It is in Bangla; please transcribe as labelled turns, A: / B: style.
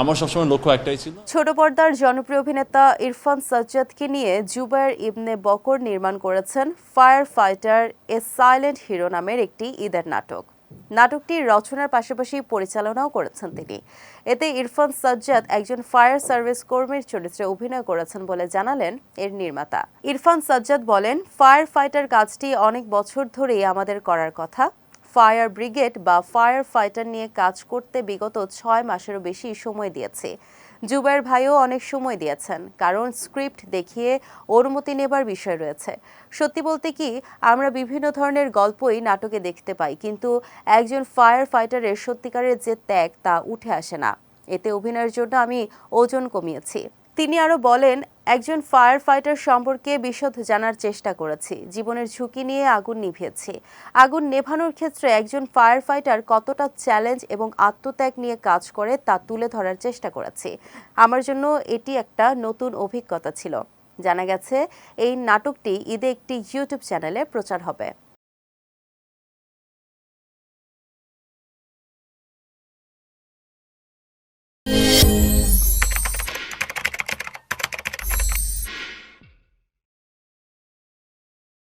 A: আমার সবসময় লক্ষ্য একটাই ছিল।
B: ছোট পর্দার জনপ্রিয় অভিনেতা ইরফান সাজ্জাদকে নিয়ে জুবায়ের ইবনে বকর নির্মাণ করেছেন fire fighter a silent hero নামের একটি ঈদের নাটক। নাটকটি রচনার পাশাপাশি পরিচালনাও করেছেন তিনি। এতে ইরফান সাজ্জাদ একজন ফায়ার সার্ভিস কর্মীর চরিত্রে অভিনয় করেছেন বলে জানালেন এর নির্মাতা। ইরফান সাজ্জাদ বলেন ফায়ার ফাইটার কাজটি অনেক বছর ধরেই আমাদের করার কথা। ফায়ার ব্রিগেড বা ফায়ার ফাইটার নিয়ে কাজ করতে বিগত ছয় মাসেরও বেশি সময় দিয়েছে। জুবাইর ভাইও অনেক সময় দিয়েছেন, কারণ স্ক্রিপ্ট দেখিয়ে অনুমতি নেবার বিষয় রয়েছে। সত্যি বলতে কি, আমরা বিভিন্ন ধরনের গল্পই নাটকে দেখতে পাই, কিন্তু একজন ফায়ার ফাইটারের সত্যিকারের যে ত্যাগ তা উঠে আসে না। এতে অভিনয়ের জন্য আমি ওজন কমিয়েছি। তিনি আরও বলেন, একজন ফায়ার ফাইটার সম্পর্কে বিশদ জানার চেষ্টা করেছি। জীবনের ঝুঁকি নিয়ে আগুন নিভিয়েছি। আগুন নেভানোর ক্ষেত্রে একজন ফায়ার ফাইটার কতটা চ্যালেঞ্জ এবং আত্মত্যাগ নিয়ে কাজ করে তা তুলে ধরার চেষ্টা করেছি। আমার জন্য এটি একটা নতুন অভিজ্ঞতা ছিল। জানা গেছে, এই নাটকটি ঈদে একটি ইউটিউব চ্যানেলে প্রচার হবে।